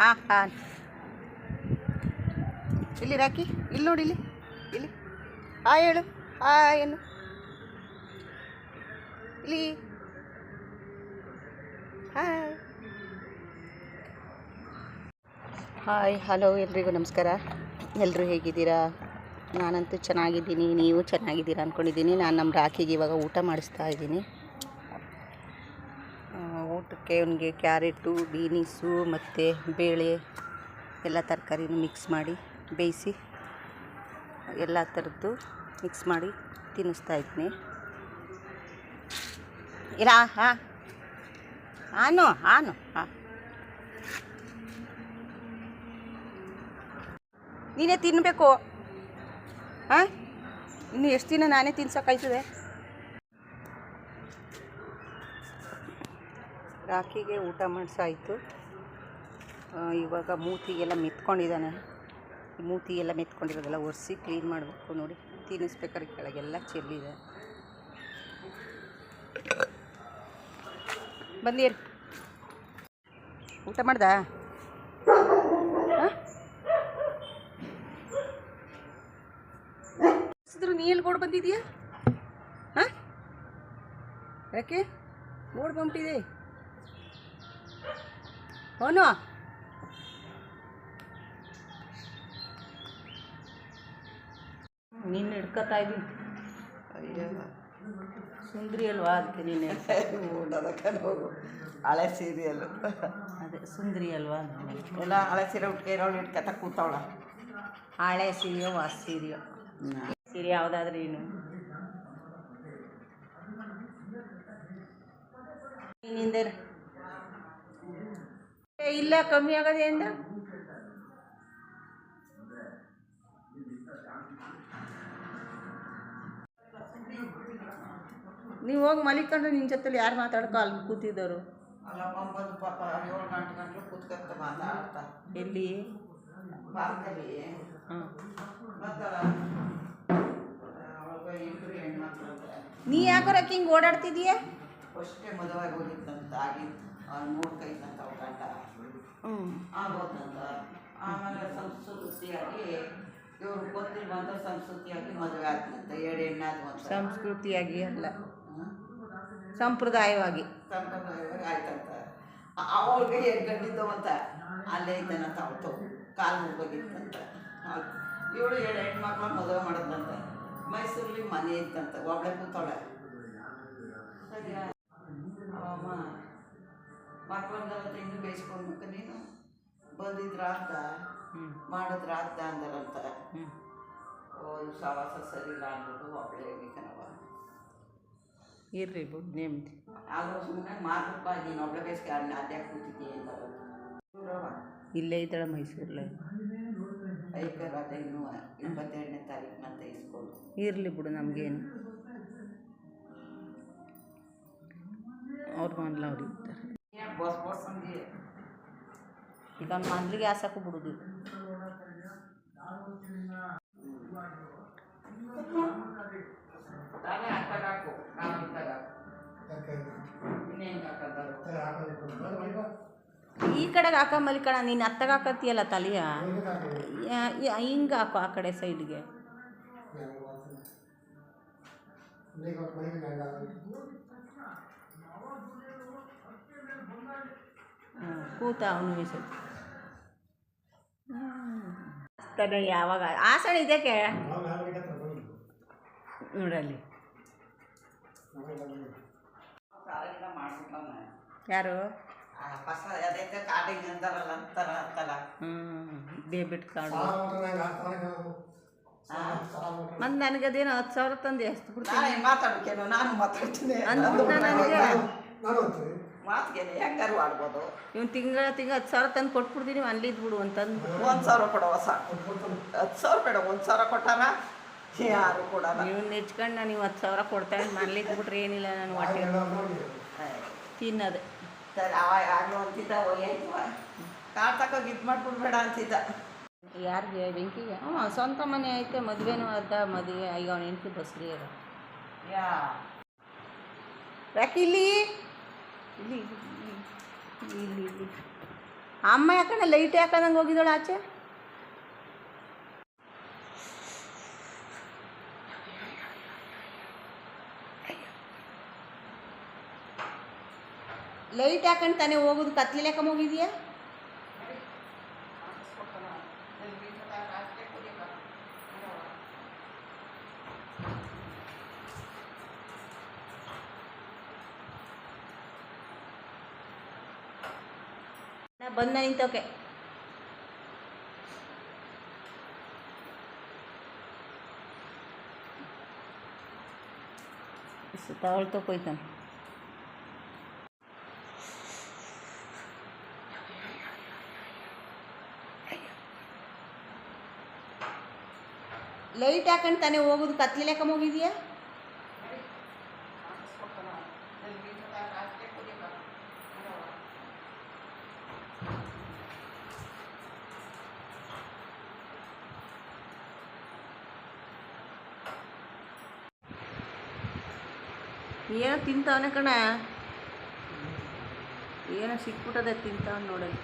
ಹಾಂ ಹಾಂ ಇಲ್ಲಿ ರಾಕಿ, ಇಲ್ಲಿ ನೋಡಿ ಇಲ್ಲಿ ಇಲ್ಲಿ. ಹಾಯ್ ಹೇಳು ಹಾಯ್ ಏನು ಇಲ್ಲಿ. ಹಾಯ್ ಹಾಯ್, ಹಲೋ ಎಲ್ರಿಗೂ ನಮಸ್ಕಾರ. ಎಲ್ಲರೂ ಹೇಗಿದ್ದೀರಾ? ನಾನಂತೂ ಚೆನ್ನಾಗಿದ್ದೀನಿ, ನೀವು ಚೆನ್ನಾಗಿದ್ದೀರಾ ಅಂದ್ಕೊಂಡಿದ್ದೀನಿ ನಾನು ನಮ್ಮ ರಾಖಿಗೆ ಇವಾಗ ಊಟ ಮಾಡಿಸ್ತಾ ಇದ್ದೀನಿ. ಊಟಕ್ಕೆ ಅವನಿಗೆ ಕ್ಯಾರೆಟು, ಬೀನೀಸು ಮತ್ತು ಬೇಳೆ ಎಲ್ಲ ತರಕಾರಿನೂ ಮಿಕ್ಸ್ ಮಾಡಿ, ಬೇಯಿಸಿ ಎಲ್ಲ ಥರದ್ದು ಮಿಕ್ಸ್ ಮಾಡಿ ತಿನ್ನಿಸ್ತಾ ಇದ್ದೀನಿ ಇಲ್ಲ ಹಾಂ. ಆನು ಆನು ಹಾಂ. ನೀನೇ ತಿನ್ನಬೇಕು ಹಾಂ? ಇನ್ನು ಎಷ್ಟು ದಿನ ನಾನೇ ತಿನ್ಸೋಕ್ಕಾಯ್ತದೆ ರಾಖಿಗೆ ಊಟ ಮಾಡಿಸಾಯಿತು. ಇವಾಗ ಮೂತಿಗೆಲ್ಲ ಮೆತ್ಕೊಂಡಿದ್ದಾನೆ. ಮೂತಿಗೆಲ್ಲ ಮೆತ್ಕೊಂಡಿರೋದೆಲ್ಲ ಒರೆಸಿ ಕ್ಲೀನ್ ಮಾಡಬೇಕು ನೋಡಿ. ತಿನ್ನಿಸ್ಬೇಕಾದ್ರೆ ಕೆಳಗೆಲ್ಲ ಚೆಲ್ಲಿದೆ. ಬಂದಿರಿ. ಊಟ ಮಾಡ್ದ? ನೀ ಎಲ್ಲಿ ಓಡ್ ಬಂದಿದೀಯಾ? ಹಾಂ ಯಾಕೆ? ಗೋಡ್ ಬಂಬಿಟ್ಟಿದೆ ಅವನು ನಿನ್ನ ಹಿಡ್ಕೊತಾ ಇದ್ದೀನಿ. ಅಯ್ಯೋ ಸುಂದ್ರಿ ಅಲ್ವಾ ಅದಕ್ಕೆ ನೀನು ಹೋಗು. ಹಳೆ ಸೀರಿಯಲ್ಲು ಅದೇ ಸುಂದ್ರಿ ಅಲ್ವಾ ನಾನು. ಎಲ್ಲ ಹಳೆ ಸೀರೆ ಉಟ್ಕೆ ಹಿಡ್ಕೊತ ಇಟ್ಕೊತ ಕೂತವಳ. ಹಳೆ ಸೀರೆಯೋ ವಾಸ ಸೀರೆಯೋ? ಸೀರೆ ಯಾವುದಾದ್ರೂ ಏನು ನಿಂದೆ ಇಲ್ಲ ಕಮ್ಮಿ ಆಗೋದೇ ಅಂದ ನೀವು ಹೋಗಿ ಮಲಿಕೊಂಡ್ರೆ ನಿನ್ನ ಜೊತೆಲಿ ಯಾರು ಮಾತಾಡ್ಕೊ ಅಲ್ಲಿ ಮಾತಾಡ್ತಾ. ಎಲ್ಲಿ? ನೀ ಯಾಕೋ ಹಿಂಗೆ ಓಡಾಡ್ತಿದೀಯ? ಅಷ್ಟೇ ಮದುವೆ ಹೋಗಿತ್ತಂತ ಆಗಿ ನೋಡ್ಕೈತಂತ ಅವ್ರ ಗಂಡ. ಹ್ಞೂ ಆಗೋದಂತ ಆಮೇಲೆ ಸಂಸ್ಕೃತಿಯಾಗಿ ಇವ್ರು ಗೊತ್ತಿಲ್ವಂತ ಸಂಸ್ಕೃತಿಯಾಗಿ ಮದುವೆ ಆಗ್ತಂತ. ಎರಡು ಹೆಣ್ಣಾದ್ವು ಅಂತ ಸಂಸ್ಕೃತಿಯಾಗಿ ಅಲ್ಲ. ಸಂಪ್ರದಾಯವಾಗಿ. ಸಂಪ್ರದಾಯವಾಗಿ ಆಯ್ತಂತ. ಅವಳಿಗೆ ಎರಡು ಗಂಡಿದ್ದವಂತ? ಅಲ್ಲೇ ಇದ್ದಾನಂತ ಅವತ್ತು ಕಾಲು ಅಂತ ಇವಳು ಎರಡು ಹೆಣ್ಮಕ್ಳ ಮದುವೆ ಮಾಡಿದ್ನಂತ. ಮೈಸೂರಲ್ಲಿ ಮನೆ ಇತ್ತಂತ. ಒಬ್ಬಳೆ ಕೂತವಳೆ. ಸರಿಯಾ? ಮಕ್ಕಳಂದವತ್ತು ತಿಂದು ಬೇಯಿಸ್ಕೊಂಡ್ಬೇಕು ನೀನು? ಬಂದಿದ್ರ ಅಂತ ಮಾಡಿದ್ರ ಅಂತ ಅಂದರಂತ. ಓ ಸವಾಸ ಸರಿ ಇಲ್ಲ ಅಂದ್ಬಿಟ್ಟು ಒಬ್ಬಳೇ ಬೇಕನವ ಇರ್ರಿ ಬಿಡು ನೆಮ್ಮದಿ ಆದ್ರೂ ಸುಮ್ಮನೆ ಮಾರ್ಗಪ್ಪ ನೀನು ಒಬ್ಬಳೇ ಬೇಯಿಸ್ಕೆ ಅಣ್ಣ ಅದೇ ಕೂತಿದ್ದೀಯ ಅಂತ ಇಲ್ಲೇ ಇದ್ದಾಳೆ ಮೈಸೂರಲ್ಲಿ ಐಕರ್ ಅದೇ ಇನ್ನೂ ಇಪ್ಪತ್ತೆರಡನೇ ತಾರೀಕಿನಂತ ಇಸ್ಕೊಂಡು. ಇರಲಿ ಬಿಡು ನಮಗೇನು. ಅವ್ರು ಮನ್ಲ ಅವ್ರು ಇರ್ತಾರೆ. ಬಸ್ ಬಸ್ ಅಂದಿ ಈಗ ಮಂದ್ಲಿಗೆ ಆಸಕ್ಕೂ ಬಿಡುದು ಈ ಕಡೆಗೆ ಹಾಕ ಮಲಿಕಣ ನೀನು ಅತ್ತಗೆ ಹಾಕತ್ತೀಯಲ್ಲ ತಲೆಯ? ಹಿಂಗೆ ಹಾಕು ಆ ಕಡೆ ಸೈಡ್ಗೆ. ಕೂತ ಅವನು ಮೀಸು ತಡೆ ಯಾವಾಗ? ಆಸಣ ಇದಕ್ಕೆ ನೋಡಲ್ಲಿ. ಯಾರು? ಕಾಡು ಆ? ಮತ್ತು ನನಗದೇನು ಹತ್ತು ಸಾವಿರ ತಂದು ಎಷ್ಟು ಬಿಡ್ತೀನಿ. ನಾನೇ ಮಾತಾಡ್ಕೇನು ನಾನು ಮಾತಾಡ್ತೀನಿ. ಅಂದ್ಬಿಟ್ಟ ನನಗೆ? ಮಾತಿಗೆ ಹೆಂಗಾರು ಆಡ್ಬೋದು ಇವ್ನು ತಿಂಗಳ ತಿಂಗಳ ಹತ್ತು ಸಾವಿರ ತಂದು ಕೊಟ್ಬಿಡ್ತೀನಿ ಅಲ್ಲಿದ್ದು ಬಿಡು ಅಂತಂದು. ಒಂದು ಸಾವಿರ ಕೊಡವಾ ಹೊಸ ಹತ್ತು ಸಾವಿರ ಬೇಡ ಒಂದು ಸಾವಿರ ಕೊಟ್ಟಾರ ಯಾರು ಕೊಡಲ್ಲ. ನೀವು ನೆಚ್ಕೊಂಡು ನೀವು ಹತ್ತು ಸಾವಿರ ಕೊಡ್ತಾನೆ ಮನೇಲಿದ್ದು ಬಿಟ್ರೆ ಏನಿಲ್ಲ ನಾನು ಹೊಟ್ಟೆ ತಿನ್ನೋದು. ಸರಿ ಅಂತಿದ್ದ ಕಾರ್ ಇದು ಮಾಡ್ಬಿಡ್ಬೇಡ ಅಂತಿದ್ದ. ಯಾರಿಗೆ? ಬೆಂಕಿಗೆ? ಹ್ಞೂ ಸ್ವಂತ ಮನೆ ಐತೆ ಮದುವೆನೂ ಅರ್ಧ ಮದುವೆ ಈಗ ಅವ್ನ ಹೆಂಡತಿ ಬಸ್ರಿ ಅದ ಯಾ. ಯಾಕೆ ಇಲ್ಲಿ ಅಮ್ಮ ಯಾಕಂಡ ಲೈಟ್ ಯಾಕಂದಂಗೆ ಹೋಗಿದ್ದಾಳೆ ಆಚೆ? ಲೈಟ್ ಹಾಕೊಂಡು ತಾನೇ ಹೋಗೋದು? ಕತ್ಲಿಲ್ ಹೋಗಿದೆಯಾ ಹೋಗಿದ್ಯಾ ಬಂದ ನಿಂತೋಕೆ ತಗೊಳ್ತೋಕೋಯ್ತಾನೆ ಲೈಟ್ ಹಾಕೊಂಡು ತಾನೇ ಹೋಗೋದು? ಕತ್ಲಿಲ್ ಲೆಕ್ಕ ಹೋಗಿದ್ಯಾ ಏನೋ ತಿಂತಾವನೆ ಕಣ? ಏನೋ ಸಿಕ್ಬಿಟ್ಟದೆ ತಿಂತಾವನ್ ನೋಡೋದು